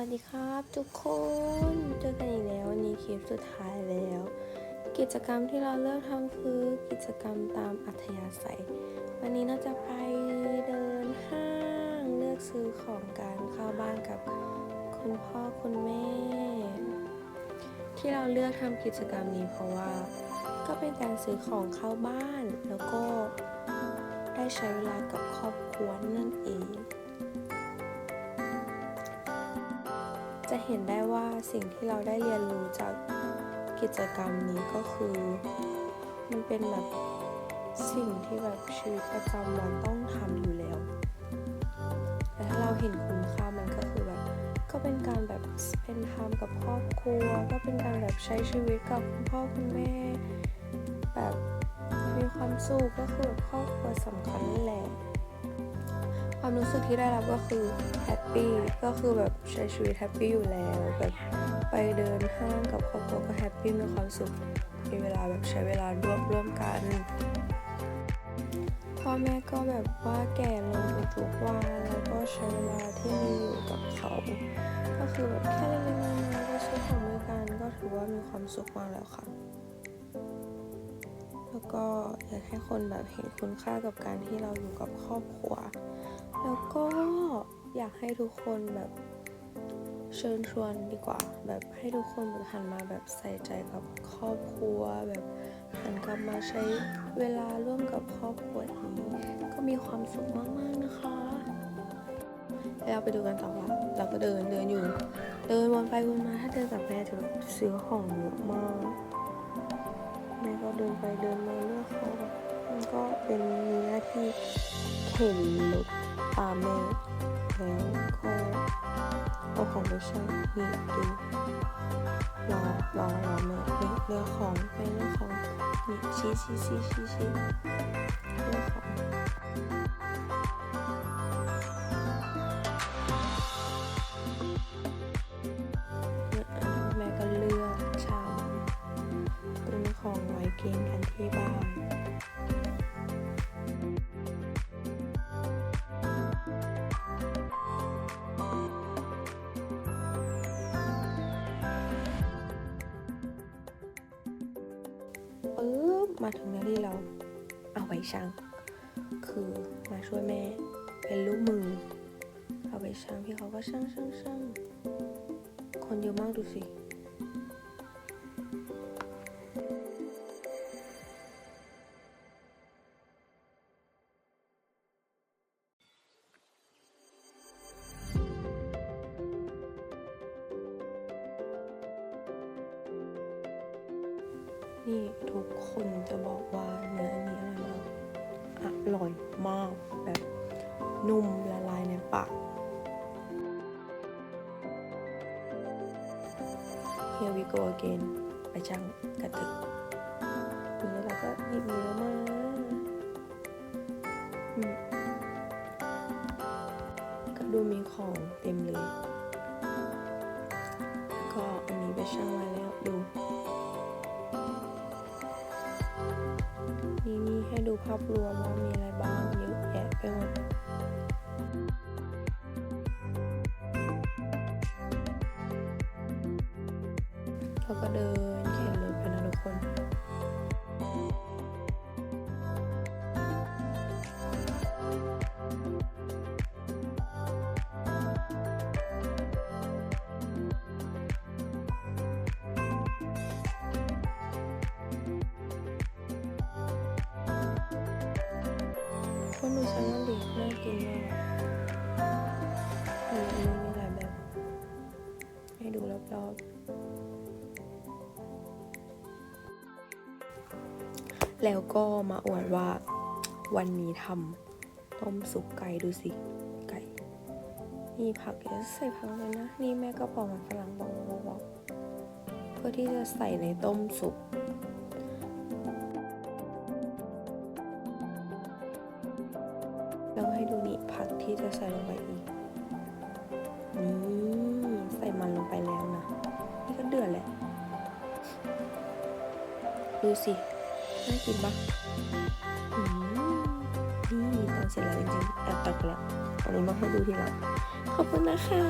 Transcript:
วัสดีครับทุกคนเจอกันอีกแล้ววันนี้คลิปสุดท้ายแล้ว กิจกรรมที่เราเลือกทำคือกิจกรรมตามอัธยาศัย วันนี้เราจะไปเดินห้างเลือกซื้อของกันเข้าบ้านกับคุณพ่อคุณแม่ ที่เราเลือกทำกิจกรรมนี้เพราะว่า ก็เป็นการซื้อของเข้าบ้านแล้วก็ได้ใช้เวลากับครอบครัวนั่นเอง จะเห็นได้ว่าสิ่งที่เราได้เรียนรู้จากกิจกรรมนี้ก็คือ มันเป็นแบบสิ่งที่แบบชีวิตประจำวันต้องทำอยู่แล้วแต่ถ้าเราเห็นคุณค่ามันก็คือแบบ ก็เป็นการแบบเป็นทำกับครอบครัว ก็เป็นการแบบใช้ชีวิตกับคุณพ่อคุณแม่ แบบมีความสุขก็คือครอบครัวสำคัญแหละ ความรู้สึกที่ได้รับก็คือแฮปปี้ก็คือแบบใช้ชีวิตแฮปปี้อยู่แล้วแบบไปเดินห้างกับครอบครัวก็แฮปปี้มีความสุขมีเวลาแบบใช้เวลาร่วมร่วมกันพ่อแม่ก็แบบว่าแก่ลงทุกวันแล้วก็ใช้เวลาที่มีอยู่กับเขาก็คือแบบแค่เล็กๆน้อยๆก็ซื้ของด้วยกันก็ถือว่ามีความสุขมากแล้วค่ะ แล้วก็อยากให้คนแบบเห็นคุณค่ากับการที่เราอยู่กับครอบครัว แล้วก็อยากให้ทุกคนแบบเชิญชวนดีกว่า แบบให้ทุกคนแบบหันมาแบบใส่ใจกับครอบครัว แบบหันกลับมาใช้เวลาร่วมกับครอบครัวนี้ก็มีความสุขมากๆนะคะแล้วเราไปดูกันต่อว่าเราก็เดินเดินอยู่ เดินวนไปวนมาถ้าเดินกับแม่จะซื้อของเยอะมาก เดินไปเดินมาเลือกของมันก็เป็นมีหน้าที่เข็นรถตามแม่แล้วก็เอาของไปชั่งนี่ดูรอรอรอแม่นี่เลือกของไปเลือกของนี่ชี้ชี้ชี้ชี้ชี้เลือกของ ที่บ้านปึ๊บมาถึงหน้าที่เราเอาไว้ช่าง คือมาช่วยแม่เป็นลูกมือ เอาไว้ช่างพี่เขาก็ช่างช่างช่างคนเยอะมากดูสิ นี่ทุกคนจะบอกว่าเนื้อนี้อร่อยมากอร่อยมาก แบบนุ่มละลายในปาก Here we go again ไปจังกระตึกนี่เราก็หยิบเนื้อมาอืมก็ดูมีของเต็มเลย ก็อันนี้ไปช่างไว้แล้วดู นี่นี่ให้ดูภาพรวมว่ามีอะไรบ้างเยอะแยะไปหมดแล้วก็เดินเข็นรถไปนะทุกคน คนดูแซลมอนดิน่ากินมากอันนี้มีหลายแบบ ให้ดูรอบๆ แล้วก็มาอวดว่าวันนี้ทำต้มสุกไก่ดูสิ ไก่ นี่ผักเดี๋ยวใส่ผักเลยนะ นี่แม่ก็ปอกมันฝรั่งบอกบอกบอกเพื่อที่จะใส่ในต้มสุก ผักที่จะใส่ลงไปอีก นี่ใส่มันลงไปแล้วนะ นี่ก็เดือดแหละ ดูสิ น่ากินปะนี่ตอนเสร็จแล้วจริงๆแอบตักแล้วอันนี้มาให้ดูทีหลังขอบคุณนะคะ